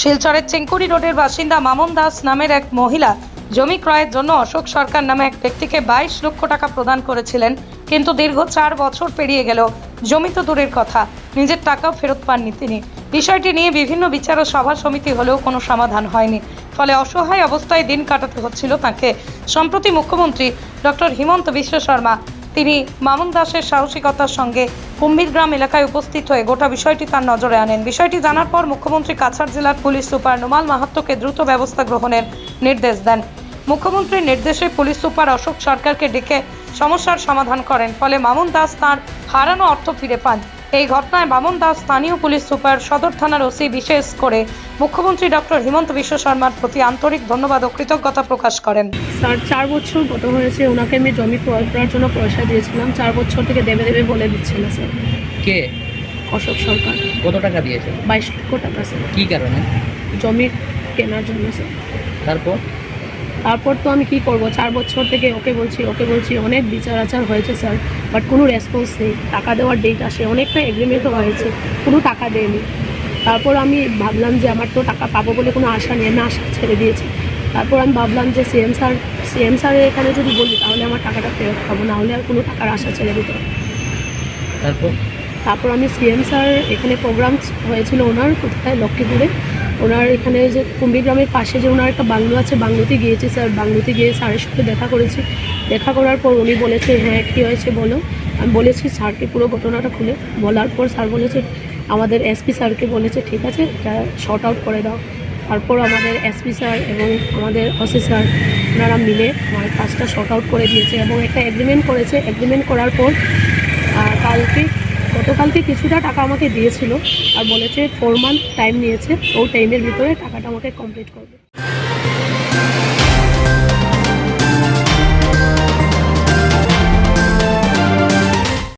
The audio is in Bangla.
শিলচরের চেঙ্কুরি রোডের বাসিন্দা মামন দাস নামের এক মহিলা জমি ক্রয়ের জন্য অশোক সরকার নামে এক ব্যক্তিকে বাইশ লক্ষ টাকা প্রদান করেছিলেন, কিন্তু দীর্ঘ চার বছর পেরিয়ে গেল। জমি তো দূরের কথা, নিজের টাকাও ফেরত পাননি তিনি। বিষয়টি নিয়ে বিভিন্ন বিচার ও সভা সমিতি হলেও কোনো সমাধান হয়নি। ফলে অসহায় অবস্থায় দিন কাটাতে হচ্ছিল তাকে। সম্প্রতি মুখ্যমন্ত্রী ডক্টর হিমন্ত বিশ্ব শর্মা তিনি মামুন দাসের সাহসিকতার সঙ্গে কুম্ভীরগ্রাম এলাকায় উপস্থিত হয়ে গোটা বিষয়টি তার নজরে আনেন। বিষয়টি জানার পর মুখ্যমন্ত্রী কাছাড় জেলার পুলিশ সুপার নোমাল মাহাত্মকে দ্রুত ব্যবস্থা গ্রহণের নির্দেশ দেন। মুখ্যমন্ত্রীর নির্দেশে পুলিশ সুপার অশোক সরকারকে ডেকে সমস্যার সমাধান করেন, ফলে মামুন দাস তাঁর হারানো অর্থ ফিরে পান। এই ঘটনায় মামুন দাস স্থানীয় পুলিশ সুপার সদর থানার ওসি বিশেষ করে মুখ্যমন্ত্রী ডক্টর হিমন্ত বিশ্ব শর্মার প্রতি আন্তরিক ধন্যবাদ ও কৃতজ্ঞতা প্রকাশ করেন। স্যার চার বছর গত হয়েছে ওনাকে আমি জমি ক্রয় করার জন্য পয়সা দিয়েছিলাম। চার বছর থেকে দেবে দেবে বলে দিচ্ছে না স্যার। কে? অশোক সরকার। কত টাকা দিয়েছে? বাইশ লক্ষ টাকা স্যার। কি কারণে? জমি কেনার জন্য স্যার। তারপর? তারপর তো আমি কি করব? চার বছর থেকে ওকে বলছি ওকে বলছি অনেক বিচার আচার হয়েছে স্যার বাট কোনো রেসপন্স নেই। টাকা দেওয়ার ডেট আসে অনেকটা এগ্রিমেন্টও হয়েছে কোনো টাকা দেয়নি। তারপর আমি ভাবলাম যে আমার তো টাকা পাবো বলে কোনো আশা নেই আমি আশা ছেড়ে দিয়েছি। তারপর আমি ভাবলাম যে সিএম স্যার সিএম স্যারের এখানে যদি বলি তাহলে আমার টাকাটা ফেরত পাবো না হলে আর কোনো টাকার আশা ছেড়ে দিতে হবে। তারপর? তারপর আমি সিএম স্যার এখানে প্রোগ্রাম হয়েছিল ওনার কোথায়? লক্ষ্মীপুরে। ওনার এখানে যে কুম্ভীগ্রামের পাশে যে ওনার একটা বাংলো আছে, বাংলোতে গিয়েছি স্যার বাংলোতে গিয়ে স্যারের সাথে দেখা করেছি। দেখা করার পর উনি বলেছে হ্যাঁ কী হয়েছে বলো? আমি বলেছি, স্যারকে পুরো ঘটনাটা খুলে বলার পর স্যার বলেছে, আমাদের এসপি স্যারকে বলেছে, ঠিক আছে, এটা শর্ট আউট করে দাও। তারপর আমাদের এসপি স্যার এবং আমাদের ওসি স্যার, ওনারা মিলে আমার কাজটা শর্ট আউট করে দিয়েছে এবং একটা এগ্রিমেন্ট করেছে। এগ্রিমেন্ট করার পর কালকে গতকালকে কিছুটা টাকা আমাকে দিয়েছিল আর বলেছে ফোর মান্থ টাইম নিয়েছে, ওই টাইমের ভিতরে টাকাটা আমাকে কমপ্লিট করবে।